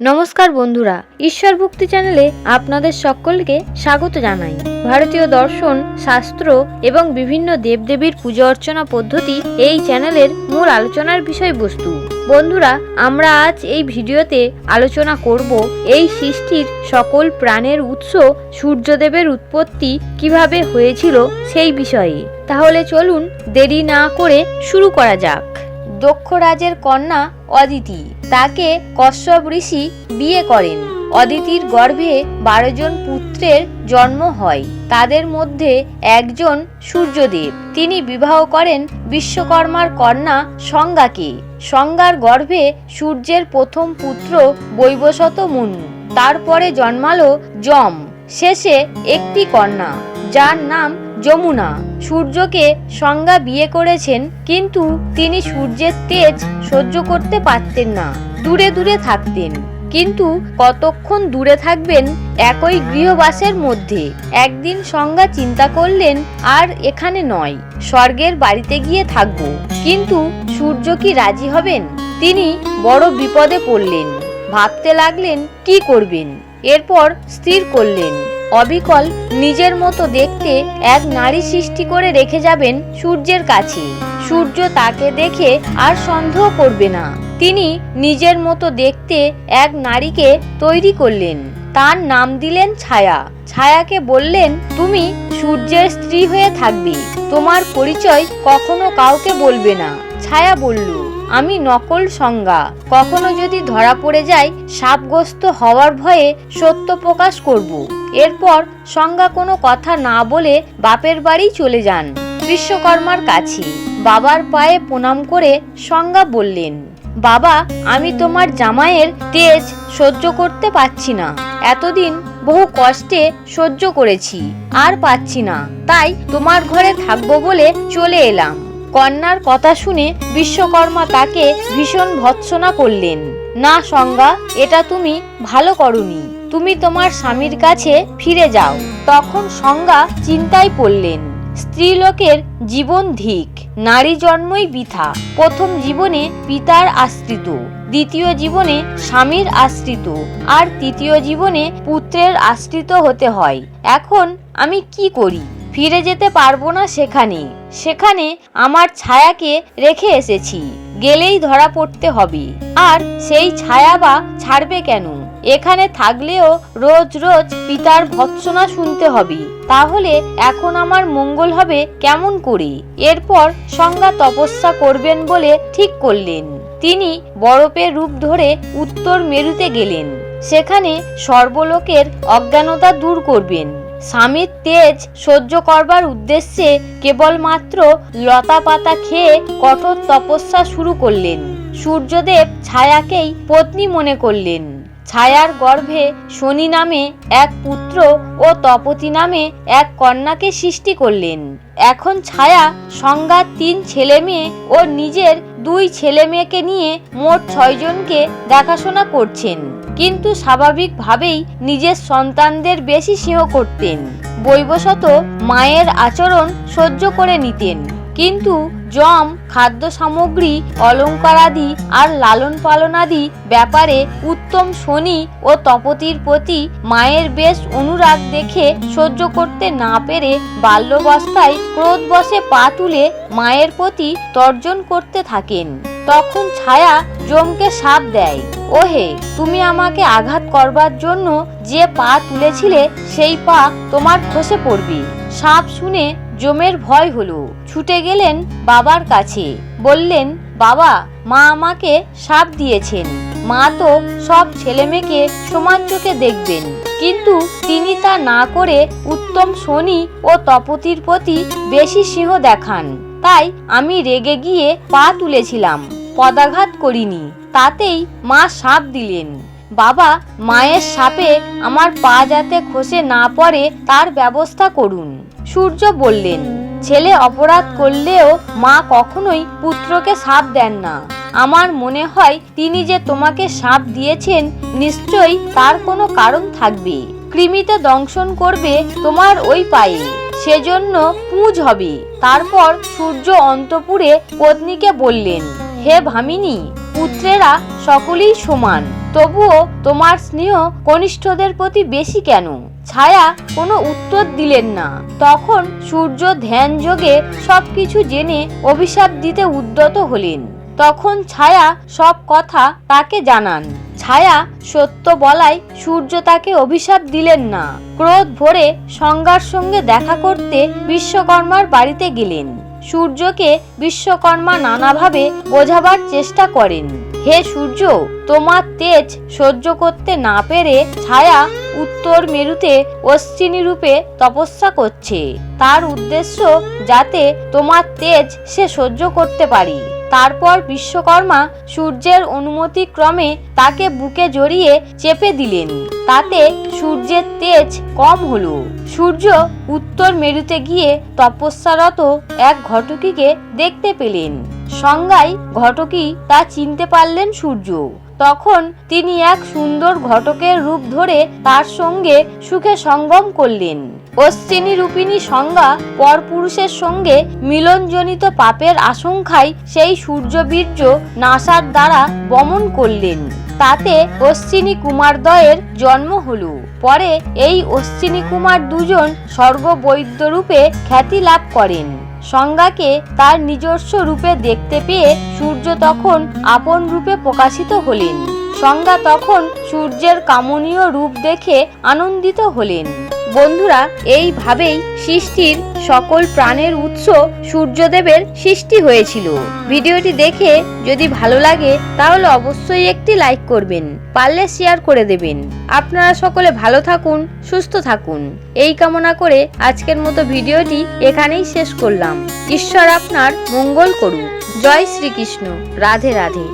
নমস্কার বন্ধুরা, ঈশ্বর ভক্তি চ্যানেলে আপনাদের সকলকে স্বাগত জানাই। ভারতীয় দর্শন, শাস্ত্র এবং বিভিন্ন দেবদেবীর পূজা অর্চনা পদ্ধতি এই চ্যানেলের মূল আলোচনার বিষয়বস্তু। বন্ধুরা, আমরা আজ এই ভিডিওতে আলোচনা করব এই সৃষ্টির সকল প্রাণের উৎস, সূর্যদেবের উৎপত্তি কীভাবে হয়েছিল সেই বিষয়ে। তাহলে চলুন দেরি না করে শুরু করা যাক। দক্ষরাজের কন্যা অদিতি। তাকে কশ্যপ ঋষি বিয়ে করেন। অদিতির গর্ভে বারো জন পুত্রের জন্ম হয়। তাদের মধ্যে একজন সূর্যদেব। তিনি বিবাহ করেন বিশ্বকর্মার কন্যা সংজ্ঞাকে। সংজ্ঞার গর্ভে সূর্যের প্রথম পুত্র বৈবশত মুনু। তারপরে জন্মালো যম। শেষে একটি কন্যা, যার নাম যমুনা। সূর্যকে সংজ্ঞা বিয়ে করেছেন, কিন্তু তিনি সূর্যের তেজ সহ্য করতে পারতেন না। দূরে দূরে থাকতেন। কিন্তু কতক্ষণ দূরে থাকবেন একই গৃহবাসের মধ্যে? একদিন সংজ্ঞা চিন্তা করলেন, আর এখানে নয়, স্বর্গের বাড়িতে গিয়ে থাকব। কিন্তু সূর্য কি রাজি হবেন? তিনি বড় বিপদে পড়লেন। ভাবতে লাগলেন, কি করবেন? এরপর স্থির করলেন। অবিকল নিজের মতো দেখতে এক নারী সৃষ্টি করে রেখে যাবেন সূর্যের কাছে। সূর্য তাকে দেখে আর সন্দেহ করবে না। তিনি নিজের মতো দেখতে এক নারীকে তৈরি করলেন। তার নাম দিলেন ছায়া। ছায়াকে বললেন, তুমি সূর্যের স্ত্রী হয়ে থাকবে। তোমার পরিচয় কখনো কাউকে বলবে না। ছায়া বলল, আমি নকল সংজ্ঞা। কখনো যদি ধরা পড়ে যায়, সাপগ্রস্ত হওয়ার ভয়ে সত্য প্রকাশ করব। এরপর সংজ্ঞা কোনো কথা না বলে বাপের বাড়ি চলে যান বিশ্বকর্মার কাছে। বাবার পায়ে প্রণাম করে সংজ্ঞা বললেন, বাবা, আমি তোমার জামাইয়ের তেজ সহ্য করতে পারছি না। এতদিন বহু কষ্টে সহ্য করেছি, আর পাচ্ছি না। তাই তোমার ঘরে থাকব বলে চলে এলাম। কন্যার কথা শুনে বিশ্বকর্মা তাকে ভীষণ ভৎসনা করলেন। না সংজ্ঞা, এটা তুমি ভালো করনি। তুমি তোমার স্বামীর কাছে ফিরে যাও। তখন সংজ্ঞা চিন্তায় পড়লেন। স্ত্রীলোকের জীবন ধিক, নারী জন্মই বৃথা। প্রথম জীবনে পিতার আশ্রিত, দ্বিতীয় জীবনে স্বামীর আশ্রিত, আর তৃতীয় জীবনে পুত্রের আশ্রিত হতে হয়। এখন আমি কি করি? ফিরে যেতে পারব না সেখানে। সেখানে আমার ছায়াকে রেখে এসেছি। গেলেই ধরা পড়তে হবে। আর সেই ছায়া বা ছাড়বে কেন? এখানে থাকলেও রোজ রোজ পিতার ভৎসনা শুনতে হবে। তাহলে এখন আমার মঙ্গল হবে কেমন করে? এরপর সংজ্ঞা তপস্যা করবেন বলে ঠিক করলেন। তিনি বরফের রূপ ধরে উত্তর মেরুতে গেলেন। সেখানে সর্বলোকের অজ্ঞানতা দূর করবেন। স্বামীর তেজ সহ্য করবার উদ্দেশ্যে কেবলমাত্র লতা পাতা খেয়ে কঠোর তপস্যা শুরু করলেন। সূর্যদেব ছায়াকেই পত্নী মনে করলেন। ছায়ার গর্ভে শনি নামে এক পুত্র ও তপতি নামে এক কন্যাকে সৃষ্টি করলেন। এখন ছায়া সংজ্ঞার তিন ছেলে মেয়ে ও নিজের দুই ছেলে মেয়েকে নিয়ে মোট ছয়জনকে দেখাশোনা করছেন। কিন্তু স্বাভাবিকভাবেই নিজের সন্তানদের বেশি স্নেহ করতেন। বৈবশত মায়ের আচরণ সহ্য করে নিতেন। কিন্তু জম, খাদ্য সামগ্রী, অলঙ্কারাদি আর লালন পালনাদি ব্যাপারে উত্তম শনি ও তপতির প্রতি মায়ের বেশ অনুরাগ দেখে সহ্য করতে না পেরে বাল্যবস্থায় ক্রোধ বসে পা তুলে মায়ের প্রতি তর্জন করতে থাকেন। তখন ছায়া জমকে সাপ দেয়, ওহে, তুমি আমাকে আঘাত করবার জন্য যে পা তুলেছিলে, সেই পা তোমার খসে পড়বে। সাপ শুনে জমের ভয় হলো। ছুটে গেলেন বাবার কাছে। বললেন, বাবা, মা আমাকে সাপ দিয়েছেন। মা তো সব ছেলেমেয়েকে সমান চোখে দেখবেন। কিন্তু তিনি তা না করে উত্তম শনি ও তপতির প্রতি বেশি সিংহ দেখান। তাই আমি রেগে গিয়ে পা তুলেছিলাম, পদাঘাত করিনি। তাতেই মা সাপ দিলেন। বাবা, মায়ের সাপে আমার পা যাতে খসে না পড়ে তার ব্যবস্থা করুন। সূর্য বললেন, ছেলে অপরাধ করলেও মা কখনোই পুত্রকে সাপ দেন না। আমার মনে হয় তিনি যে তোমাকে সাপ দিয়েছেন, নিশ্চয়ই তার কোনো কারণ থাকবে। কৃমিতে দংশন করবে তোমার ওই পায়ে। সেজন্য পুঁজ হবে। তারপর সূর্য অন্তপুরে পত্নীকে বললেন, হে ভামিনী, পুত্রেরা সকলেই সমান। তবুও তোমার স্নেহ কনিষ্ঠদের প্রতি বেশি কেন? ছায়া কোনো উত্তর দিলেন না। তখন সূর্য ধ্যান যোগে সবকিছু জেনে অভিশাপ দিতে উদ্যত হলেন। তখন ছায়া সব কথা তাকে জানান। ছায়া সত্য বলায় সূর্য তাকে অভিশাপ দিলেন না। ক্রোধ ভরে সংজ্ঞার সঙ্গে দেখা করতে বিশ্বকর্মার বাড়িতে গেলেন। সূর্যকে বিশ্বকর্মা নানাভাবে বোঝাবার চেষ্টা করেন। হে সূর্য, তোমার তেজ সহ্য করতে না পেরে ছায়া উত্তর মেরুতে অশ্বিনী রূপে তপস্যা করছে। তার উদ্দেশ্য যাতে তোমার তেজ সে সহ্য করতে পারি। তারপর বিশ্বকর্মা সূর্যের অনুমতি ক্রমে তাকে বুকে জড়িয়ে চেপে দিলেন। তাতে সূর্যের তেজ কম হলো। সূর্য উত্তর মেরুতে গিয়ে তপস্যারত এক ঘটকীকে দেখতে পেলেন। সংজ্ঞায় ঘটকী তা চিনতে পারলেন সূর্য। তখন তিনি এক সুন্দর ঘটকের রূপ ধরে তার সঙ্গে সুখে সঙ্গম করলেন। অশ্বিনী রূপিণী সংজ্ঞা পরপুরুষের সঙ্গে মিলনজনিত পাপের আশঙ্কায় সেই সূর্যবীর্য নাসার দ্বারা বমন করলেন। তাতে অশ্বিনী কুমারদ্বয়ের জন্ম হলো। পরে এই অশ্বিনী কুমার দুজন স্বর্গ বৈদ্য রূপে খ্যাতি লাভ করেন। সংজ্ঞাকে তার নিজস্ব রূপে দেখতে পেয়ে সূর্য তখন আপন রূপে প্রকাশিত হলেন। সংজ্ঞা তখন সূর্যের কামনীয় রূপ দেখে আনন্দিত হলেন। বন্ধুরা, এইভাবেই সৃষ্টির সকল প্রাণের উৎস সূর্যদেবের সৃষ্টি হয়েছিল। ভিডিওটি দেখে যদি ভালো লাগে, তাহলে অবশ্যই একটি লাইক করবেন, পারলে শেয়ার করে দেবেন। আপনারা সকলে ভালো থাকুন, সুস্থ থাকুন। এই কামনা করে আজকের মতো ভিডিওটি এখানেই শেষ করলাম। ঈশ্বর আপনার মঙ্গল করুক। জয় শ্রীকৃষ্ণ। রাধে রাধে।